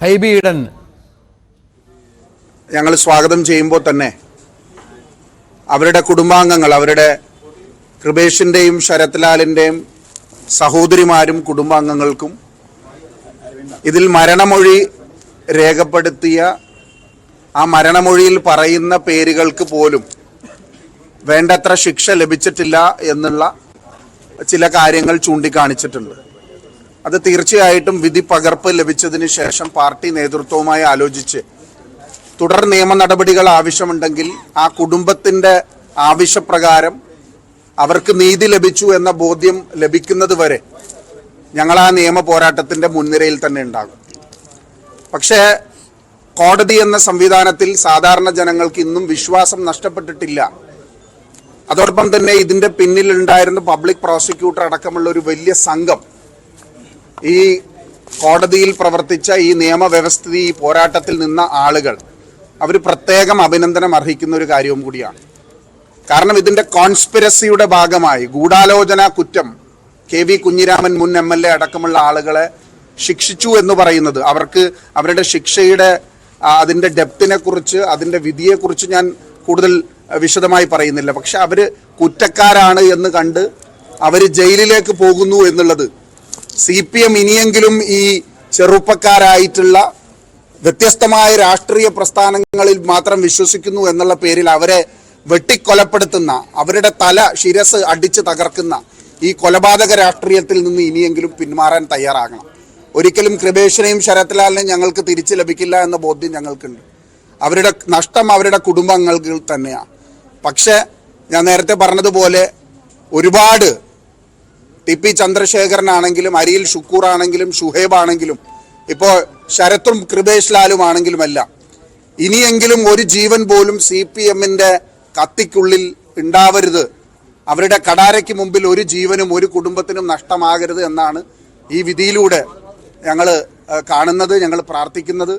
ഹൈബി ഈഡൻ ഞങ്ങൾ സ്വാഗതം ചെയ്യുമ്പോൾ തന്നെ അവരുടെ കുടുംബാംഗങ്ങൾ അവരുടെ കൃപേഷിന്റെയും ശരത്ലാലിന്റെയും സഹോദരിമാരും കുടുംബാംഗങ്ങൾക്കും ഇതിൽ മരണമൊഴി രേഖപ്പെടുത്തിയ ആ മരണമൊഴിയിൽ പറയുന്ന പേരുകൾക്ക് പോലും വേണ്ടത്ര ശിക്ഷ ലഭിച്ചിട്ടില്ല എന്നുള്ള ചില കാര്യങ്ങൾ ചൂണ്ടിക്കാണിച്ചിട്ടുണ്ട്. അത് തീർച്ചയായിട്ടും വിധി പകർപ്പ് ലഭിച്ചതിന് ശേഷം പാർട്ടി നേതൃത്വവുമായി ആലോചിച്ച് തുടർ നിയമ നടപടികൾ ആവശ്യമുണ്ടെങ്കിൽ ആ കുടുംബത്തിന്റെ ആവശ്യപ്രകാരം അവർക്ക് നീതി ലഭിച്ചു എന്ന ബോധ്യം ലഭിക്കുന്നത് വരെ ഞങ്ങൾ ആ നിയമ പോരാട്ടത്തിന്റെ മുൻനിരയിൽ തന്നെ ഉണ്ടാകും. പക്ഷേ കോടതി എന്ന സംവിധാനത്തിൽ സാധാരണ ജനങ്ങൾക്ക് ഇന്നും വിശ്വാസം നഷ്ടപ്പെട്ടിട്ടില്ല. അതോടൊപ്പം തന്നെ ഇതിന്റെ പിന്നിലുണ്ടായിരുന്ന പബ്ലിക് പ്രോസിക്യൂട്ടർ അടക്കമുള്ള ഒരു വലിയ സംഘം ഈ കോടതിയിൽ പ്രവർത്തിച്ച ഈ നിയമവ്യവസ്ഥിതി ഈ പോരാട്ടത്തിൽ നിന്ന ആളുകൾ അവർ പ്രത്യേകം അഭിനന്ദനം അർഹിക്കുന്ന ഒരു കാര്യവും കൂടിയാണ്. കാരണം ഇതിന്റെ കോൺസ്പിരസിയുടെ ഭാഗമായി ഗൂഢാലോചന കുറ്റം കെ വി കുഞ്ഞിരാമൻ മുൻ എം എൽ എ അടക്കമുള്ള ആളുകളെ ശിക്ഷിച്ചു എന്ന് പറയുന്നത്. അവർക്ക് അവരുടെ ശിക്ഷയുടെ അതിന്റെ അതിന്റെ ഡെപ്തിനെ കുറിച്ച് അതിന്റെ വിധിയെക്കുറിച്ച് ഞാൻ കൂടുതൽ വിശദമായി പറയുന്നില്ല. പക്ഷെ അവർ കുറ്റക്കാരാണ് എന്ന് കണ്ട് അവർ ജയിലിലേക്ക് പോകുന്നു എന്നുള്ളത് സി പി എം ഇനിയെങ്കിലും ഈ ചെറുപ്പക്കാരായിട്ടുള്ള വ്യത്യസ്തമായ രാഷ്ട്രീയ പ്രസ്ഥാനങ്ങളിൽ മാത്രം വിശ്വസിക്കുന്നു എന്നുള്ള പേരിൽ അവരെ വെട്ടിക്കൊലപ്പെടുത്തുന്ന അവരുടെ തല ശിരസ് അടിച്ച് തകർക്കുന്ന ഈ കൊലപാതക രാഷ്ട്രീയത്തിൽ നിന്ന് ഇനിയെങ്കിലും പിന്മാറാൻ തയ്യാറാകണം. ഒരിക്കലും കൃപേഷിനെയും ശരത്ലാലിനെയും ഞങ്ങൾക്ക് തിരിച്ചു ലഭിക്കില്ല എന്ന ബോധ്യം ഞങ്ങൾക്കുണ്ട്. അവരുടെ നഷ്ടം അവരുടെ കുടുംബങ്ങൾക്ക് തന്നെയാണ് പക്ഷേ ഞാൻ നേരത്തെ പറഞ്ഞതുപോലെ ഒരുപാട് ടി പി ചന്ദ്രശേഖരനാണെങ്കിലും അരിയിൽ ഷുക്കൂർ ആണെങ്കിലും ഷുഹേബ് ആണെങ്കിലും ഇപ്പോൾ ശരത്തും കൃപേഷ് ലാലും ആണെങ്കിലും എല്ലാം ഇനിയെങ്കിലും ഒരു ജീവൻ പോലും സി പി എമ്മിന്റെ കത്തിക്കുള്ളിൽ ഉണ്ടാവരുത്. അവരുടെ കടാരയ്ക്ക് മുമ്പിൽ ഒരു ജീവനും ഒരു കുടുംബത്തിനും നഷ്ടമാകരുത് എന്നാണ് ഈ വിധിയിലൂടെ ഞങ്ങൾ കാണുന്നത് ഞങ്ങൾ പ്രാർത്ഥിക്കുന്നത്.